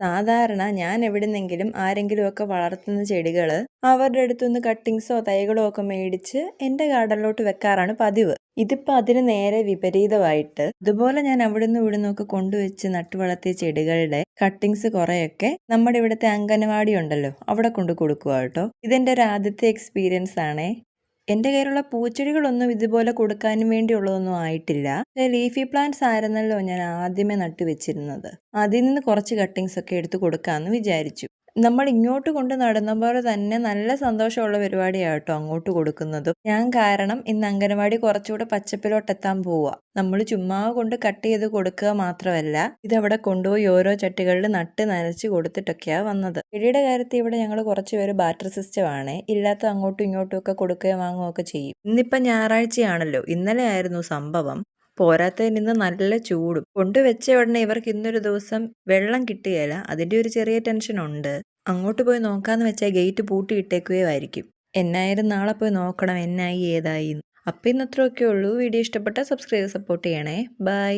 സാധാരണ ഞാൻ എവിടുന്നെങ്കിലും ആരെങ്കിലുമൊക്കെ വളർത്തുന്ന ചെടികൾ അവരുടെ അടുത്തുനിന്ന് കട്ടിങ്സോ തൈകളോ ഒക്കെ മേടിച്ച് എന്റെ ഗാർഡനിലോട്ട് വെക്കാറാണ് പതിവ്. ഇതിപ്പോൾ അതിന് നേരെ വിപരീതമായിട്ട് ഇതുപോലെ ഞാൻ അവിടുന്ന് ഇവിടുന്ന് ഒക്കെ കൊണ്ടുവച്ച് നട്ടു വളർത്തിയ ചെടികളുടെ കട്ടിങ്സ് കുറേയൊക്കെ നമ്മുടെ ഇവിടുത്തെ അംഗനവാടി ഉണ്ടല്ലോ അവിടെ കൊണ്ട് കൊടുക്കുക കേട്ടോ. ഇതെന്റെ ഒരു ആദ്യത്തെ എക്സ്പീരിയൻസ് ആണേ എന്റെ കയ്യിലുള്ള പൂച്ചെടികളൊന്നും ഇതുപോലെ കൊടുക്കാനും വേണ്ടിയുള്ളതൊന്നും ആയിട്ടില്ല. ലീഫി പ്ലാന്റ്സ് ആയിരുന്നല്ലോ ഞാൻ ആദ്യമേ നട്ടു വെച്ചിരുന്നത് അതിൽ നിന്ന് കുറച്ച് കട്ടിങ്സ് ഒക്കെ എടുത്ത് കൊടുക്കാമെന്ന് വിചാരിച്ചു. നമ്മൾ ഇങ്ങോട്ട് കൊണ്ട് നടന്ന പോലെ തന്നെ നല്ല സന്തോഷമുള്ള പരിപാടിയാണ് കേട്ടോ അങ്ങോട്ട് കൊടുക്കുന്നതും. ഞാൻ കാരണം ഇന്ന് അംഗനവാടി കുറച്ചുകൂടെ പച്ചപ്പിലോട്ട് എത്താൻ പോവുക നമ്മൾ ചുമ്മാ കൊണ്ട് കട്ട് ചെയ്ത് കൊടുക്കുക മാത്രമല്ല ഇതവിടെ കൊണ്ടുപോയി ഓരോ ചട്ടികളിൽ നട്ട് നനച്ച് കൊടുത്തിട്ടൊക്കെയാണ് വന്നത്. ചെടിയുടെ കാര്യത്തിൽ ഇവിടെ ഞങ്ങൾ കുറച്ച് പേര് സിസ്റ്റം ആണ്. ഇല്ലാത്ത അങ്ങോട്ടും ഇങ്ങോട്ടും ഒക്കെ കൊടുക്കുകയും വാങ്ങുകയൊക്കെ ചെയ്യും. ഇന്നിപ്പം ഞായറാഴ്ചയാണല്ലോ. ഇന്നലെ ആയിരുന്നു സംഭവം. പോരാത്തതിന് ഇന്ന് നല്ല ചൂടും. കൊണ്ടുവച്ച ഉടനെ ഇവർക്ക് ഇന്നൊരു ദിവസം വെള്ളം കിട്ടുകയില്ല. അതിന്റെ ഒരു ചെറിയ ടെൻഷൻ ഉണ്ട്. അങ്ങോട്ട് പോയി നോക്കാന്ന് വെച്ചാൽ ഗേറ്റ് പൂട്ടി പൂട്ടിയിട്ടേക്കുകയായിരിക്കും എന്നായാലും നാളെ പോയി നോക്കണം എന്നായി ഏതായി അപ്പം ഇന്നത്രയൊക്കെ ഉള്ളൂ. വീഡിയോ ഇഷ്ടപ്പെട്ടാൽ സബ്സ്ക്രൈബ് സപ്പോർട്ട് ചെയ്യണേ. ബൈ